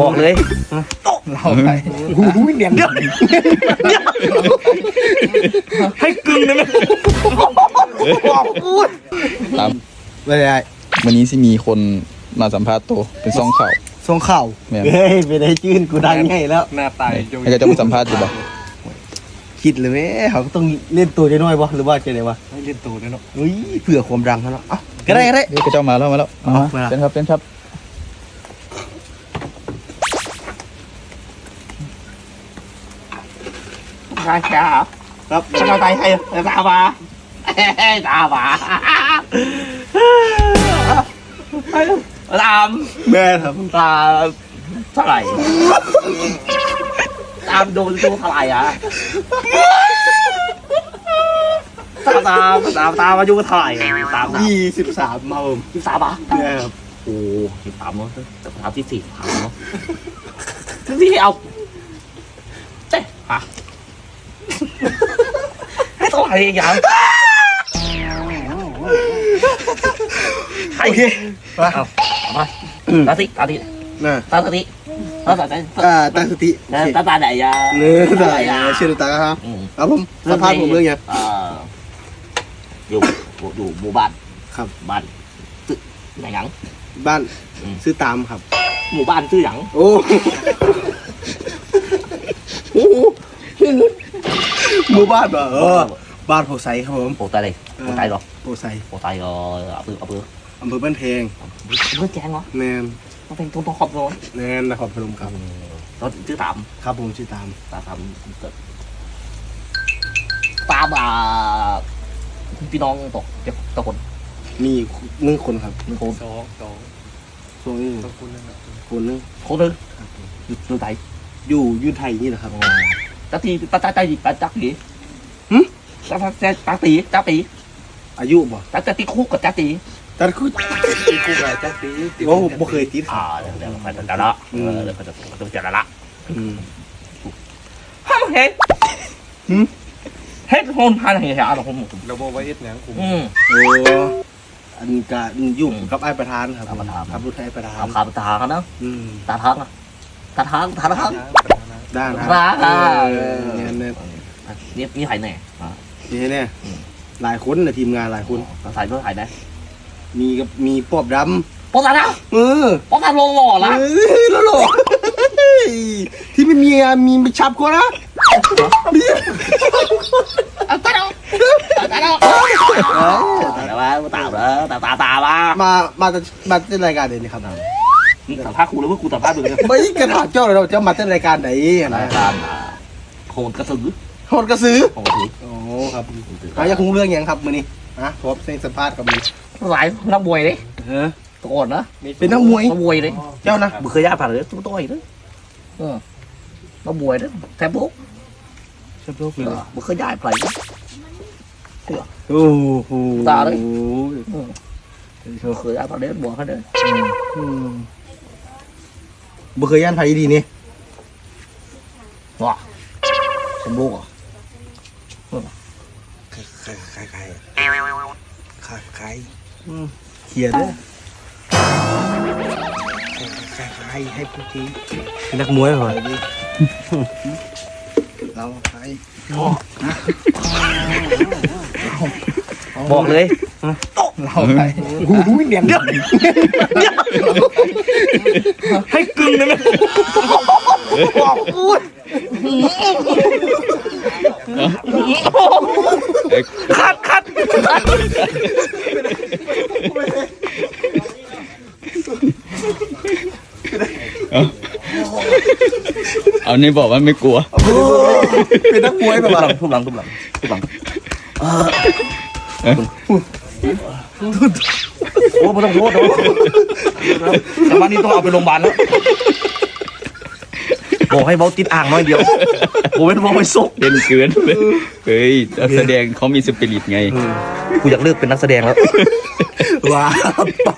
บอกเลยเราไปหูยเนียนให้กึ่งได้ไหมบอกพูดตามไม่ได้วันนี้สิมีคนมาสัมภาษณ์ตัวเป็นซองข่าวทรงเข่าแม่นเฮ้ยไปได้จื้นกูดังไงแล้ว หน้าตายโยให้เขาจะมาสัมภาษณ์อยู่บ่ คิดเลยเว้ยเขาก็ต้องเล่นตัวจะน้อยบ่หรือว่าจะไงวะให้เล่นตัวด้วยเนาะอุ้ยเผื่อความดังเขาเนาะเอ้าก็ได้ก็ได้เฮ้ยเขาเจ้ามาแล้วมาแล้วอ๋อมาแล้วเป็นครับเป็นครับใช่ใช่ครับทำไมใครตาบาตาบาตามแม่ครับตาเท่าไหร่ ตามดูดูเท่าไหร่อะตามตามตามตามอายุเท่าไหร่ตามยี่สิบสามมาผมยี่สามอะแม่ครับโอ้ยี่สามเนาะสามที่สี่สามเนาะที่เอาเจ๊ฮะให้เท่าไหร่อย่างโอเคมาเอามาตาติตาติ น่ะตาติตาตาตาอ่าตั้งสติตาตาตาไหนยาเนื้อได้เชื่อตาครับอืมครับผมสัมภาษณ์ผมเรื่องยังเอ่ออยู่อยู่หมู่บ้านครับ บ้านชื่อไหนหยัง บ้านอืม ซื้อตามครับ หมู่บ้านชื่อหยังโอ้โหหมู่บ้านบ่เออบ้านโพไซครับผม โปรไตเลยโปรไตเหรอโพไซโปรไตก็เอาปืนเอาปืนอำเภอบ้านเพงเพื่อแจ้งเหรอแนน มันเป็นตัวประกอบโน้นแนนนครพนมครับรถชื่อตามครับผมชื่อตามตาตามเกิดตามอ่าพี่น้องตกเจ็บตะคนมีหนึ่งคนครับมีคนสองสองช่วงนี้ต้องคุณนะครับคนหนึงคนหนึงอยู่อยู่ไหนอยู่อยูไทยนี่แหละครับตาตีตาตาตาตีตาตาตีหึตาตาตาตาตีตาตีอายุบ่ตาตาตีคู่กับตาตีแต่คือตีกูไงจ้าตีโอ้บ่เคยติดคอ่ารับเดี๋ยวเดี๋ยวไปจัดละเออเดี๋ยวไปจัดต้องจัดละอืมห้ามเห็นหึเฮ็ดคนพันเหี้ยอะไรผมเราบอกว่าเอ็ดหนังผมอืมโอ้อันกะยุ่งกับไอ้ประธานครับไอ้ประธานครับรุ่นไอ้ประธานทำขาตากันนะอืมตาทางอะตาทางตาทางด้านคตารับทางเออเนี่ยเนี่ยนี่นี่ถ่ายแน่อ่านี่เนี่ยอืมหลายคนนะทีมงานหลายคนถ่ายด้วยถ่ายแน่ มีกับมีปอบดป๊อปตานะำเออป๊อปตาลงหล่อละเออแล้วหรอที่ไม่มีอะมีไม่ชับคนนะมีตาตาตาตาแต่ว่าตาตาตาตามามามาจะมาเต้นรายการเดี๋ยวนี้ครับนี่สัมภาษณ์ครูหรือว่าครูสัมภาษณ์มึงเนี่ยไม่กระถางเจ้าเลยเราจะมาเต้นรายการไหนรายการโคนกระสือโหดกระสือโคนกระสือ โอ้ครับเขาอยากรู้เรื่องยังครับมือนี้ฮะพบเซ็งสัมภาษณ์กับมือ หลายนักมวยเลยเออตะโกนนะเป็นนักมวยนักมวยเลยเจ้านะบุเคยย่าผ่านเลยตัวต่อยเลยเออนักมวยเลยแทบปุ๊บชอบโลกเลยบุเคยย่าผ่านเลยโอ้โหตาเลยบุเคยย่าผ่านเลยบัวเขาเลยอืมบ่เคยย่านไผดีนี่ว้าสมบูรณ์อะใครใครใครใครใคร เขียนเลยใครใครให้พูดทีเป็นนักมวยเหรอเราใครบอกเลยเราใครหูยเนียนให้กึ่งได้ไหมบอกพูด เอ้ย คั ดคัดคัดเอานี่บอกว่าไม่กลัว เป็นนักมวยแบบทุบหลังทุบหลังทุบหลังทุบหลังโอ้ไม่ต้องโทษแต่วันนี้ต้องเอาไปโรงพยาบาลแล้ว บอกให้เบาติดอ่างน้อยเดียวโอ้ไม่ต้องไปซุกเล่นเกินเลยเฮ้ยนักแสดงเขามีสปิริตไงกูอยากเลิกเป็นนักแสดงแล้วว่าไป